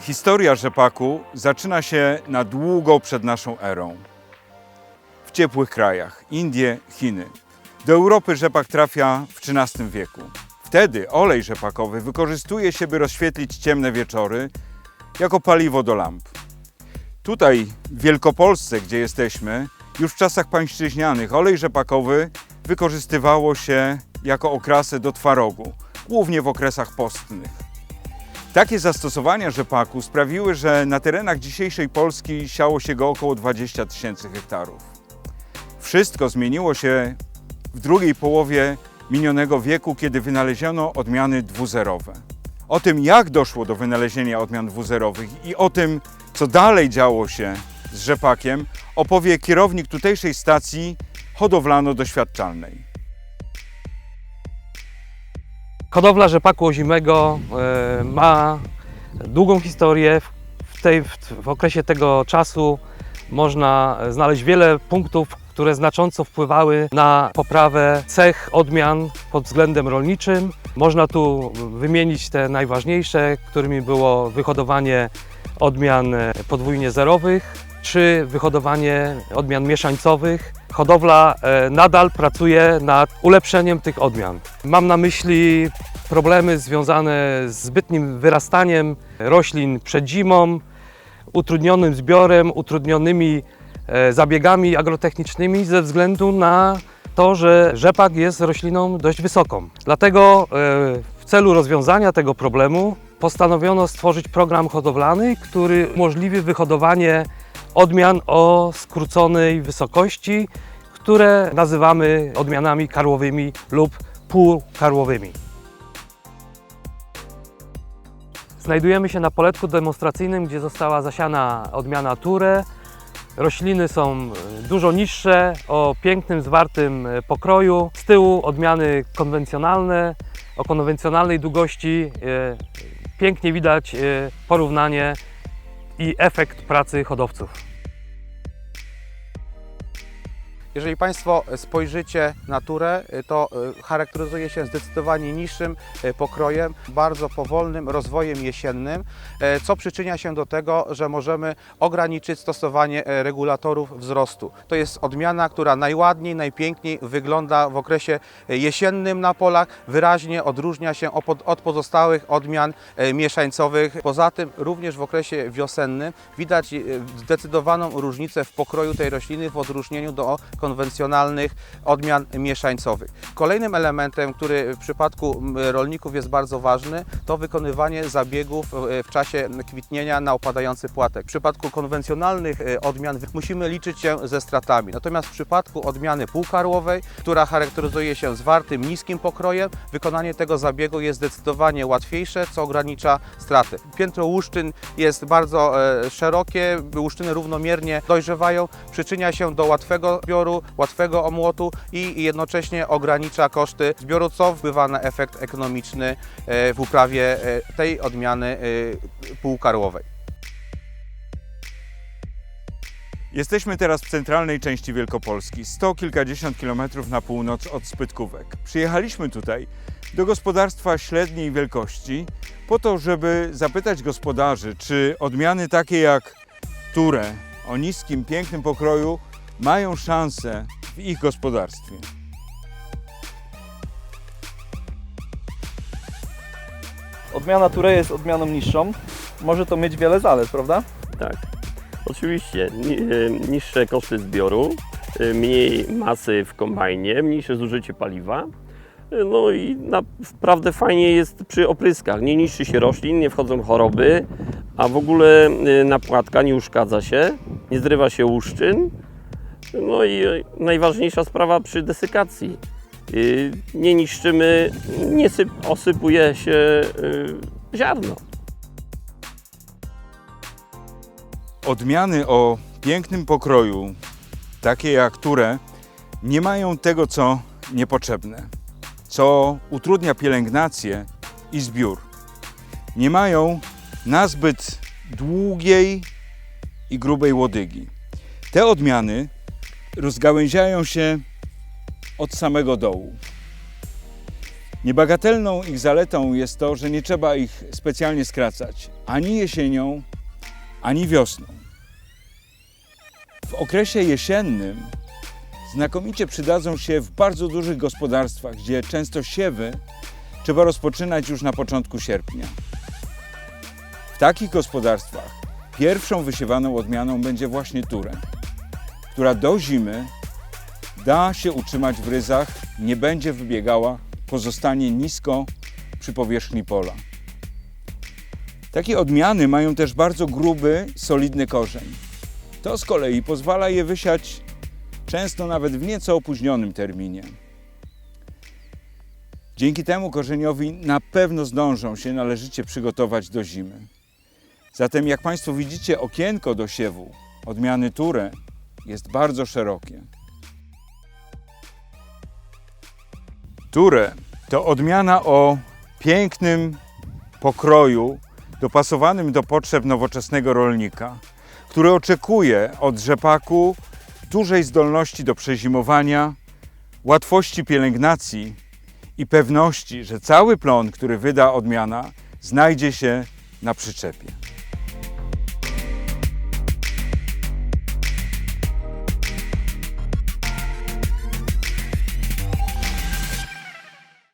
Historia rzepaku zaczyna się na długo przed naszą erą. W ciepłych krajach Indie, Chiny. Do Europy rzepak trafia w XIII wieku. Wtedy olej rzepakowy wykorzystuje się, by rozświetlić ciemne wieczory jako paliwo do lamp. Tutaj, w Wielkopolsce, gdzie jesteśmy, już w czasach pańszczyźnianych olej rzepakowy wykorzystywało się jako okrasę do twarogu, głównie w okresach postnych. Takie zastosowania rzepaku sprawiły, że na terenach dzisiejszej Polski siało się go około 20 tysięcy hektarów. Wszystko zmieniło się w drugiej połowie minionego wieku, kiedy wynaleziono odmiany dwuzerowe. O tym, jak doszło do wynalezienia odmian dwuzerowych i o tym, co dalej działo się z rzepakiem, opowie kierownik tutejszej stacji hodowlano-doświadczalnej. Hodowla rzepaku ozimego e, ma długą historię. W, tej, w, okresie tego czasu można znaleźć wiele punktów, które znacząco wpływały na poprawę cech odmian pod względem rolniczym. Można tu wymienić te najważniejsze, którymi było wyhodowanie odmian podwójnie zerowych czy wyhodowanie odmian mieszańcowych. Hodowla e, nadal pracuje nad ulepszeniem tych odmian. Mam na myśli problemy związane z zbytnim wyrastaniem roślin przed zimą, utrudnionym zbiorem, utrudnionymi e, zabiegami agrotechnicznymi ze względu na to, że rzepak jest rośliną dość wysoką. Dlatego e, w celu rozwiązania tego problemu postanowiono stworzyć program hodowlany, który umożliwi wyhodowanie odmian o skróconej wysokości, które nazywamy odmianami karłowymi lub półkarłowymi. Znajdujemy się na poletku demonstracyjnym, gdzie została zasiana odmiana Ture. Rośliny są e, dużo niższe, o pięknym, zwartym e, pokroju. Z tyłu odmiany konwencjonalne, o konwencjonalnej długości. e, Pięknie widać porównanie i efekt pracy hodowców. Jeżeli Państwo spojrzycie na turę, to y, charakteryzuje się zdecydowanie niższym pokrojem, bardzo powolnym rozwojem jesiennym, e, co przyczynia się do tego, że możemy ograniczyć stosowanie e, regulatorów wzrostu. To jest odmiana, która najładniej, najpiękniej wygląda w okresie e, jesiennym na polach, wyraźnie odróżnia się od pozostałych odmian e, mieszańcowych. Poza tym również w okresie wiosennym widać e, zdecydowaną różnicę w pokroju tej rośliny w odróżnieniu do konwencjonalnych odmian mieszańcowych. Kolejnym elementem, który w przypadku rolników jest bardzo ważny, to wykonywanie zabiegów e, w czasie kwitnienia na opadający płatek. W przypadku konwencjonalnych e, odmian musimy liczyć się ze stratami. Natomiast w przypadku odmiany półkarłowej, która charakteryzuje się zwartym, niskim pokrojem, wykonanie tego zabiegu jest zdecydowanie łatwiejsze, co ogranicza straty. Piętro łuszczyn jest bardzo e, szerokie, łuszczyny równomiernie dojrzewają, przyczynia się do łatwego zbioru, łatwego omłotu i jednocześnie ogranicza koszty zbioru, co wpływa na efekt ekonomiczny e, w uprawie e, tej odmiany e, półkarłowej. Jesteśmy teraz w centralnej części Wielkopolski, sto kilkadziesiąt kilometrów na północ od Spytkówek. Przyjechaliśmy tutaj do gospodarstwa średniej wielkości po to, żeby zapytać gospodarzy, czy odmiany takie jak Ture o niskim, pięknym pokroju mają szansę w ich gospodarstwie. Odmiana Ture jest odmianą niższą. Może to mieć wiele zalet, prawda? Tak, oczywiście. E, Niższe koszty zbioru, e, mniej masy w kombajnie, mniejsze zużycie paliwa. E, No i naprawdę fajnie jest przy opryskach. Nie niszczy się roślin, nie wchodzą choroby, a w ogóle napłatka nie uszkadza się, nie zrywa się łuszczyn. No i e, najważniejsza sprawa przy desykacji. E, Nie niszczymy, nie syp, osypuje się e, ziarno. Odmiany o pięknym pokroju, takie jak Ture, nie mają tego, co niepotrzebne, co utrudnia pielęgnację i zbiór. Nie mają nazbyt długiej i grubej łodygi. Te odmiany rozgałęziają się od samego dołu. Niebagatelną ich zaletą jest to, że nie trzeba ich specjalnie skracać ani jesienią, ani wiosną. W okresie jesiennym znakomicie przydadzą się w bardzo dużych gospodarstwach, gdzie często siewy trzeba rozpoczynać już na początku sierpnia. W takich gospodarstwach pierwszą wysiewaną odmianą będzie właśnie turę, która do zimy da się utrzymać w ryzach, nie będzie wybiegała, pozostanie nisko przy powierzchni pola. Takie odmiany mają też bardzo gruby, solidny korzeń. To z kolei pozwala je wysiać często nawet w nieco opóźnionym terminie. Dzięki temu korzeniowi na pewno zdążą się należycie przygotować do zimy. Zatem jak Państwo widzicie, okienko do siewu odmiany Ture jest bardzo szerokie. Ture to odmiana o pięknym pokroju dopasowanym do potrzeb nowoczesnego rolnika, który oczekuje od rzepaku dużej zdolności do przezimowania, łatwości pielęgnacji i pewności, że cały plon, który wyda odmiana, znajdzie się na przyczepie.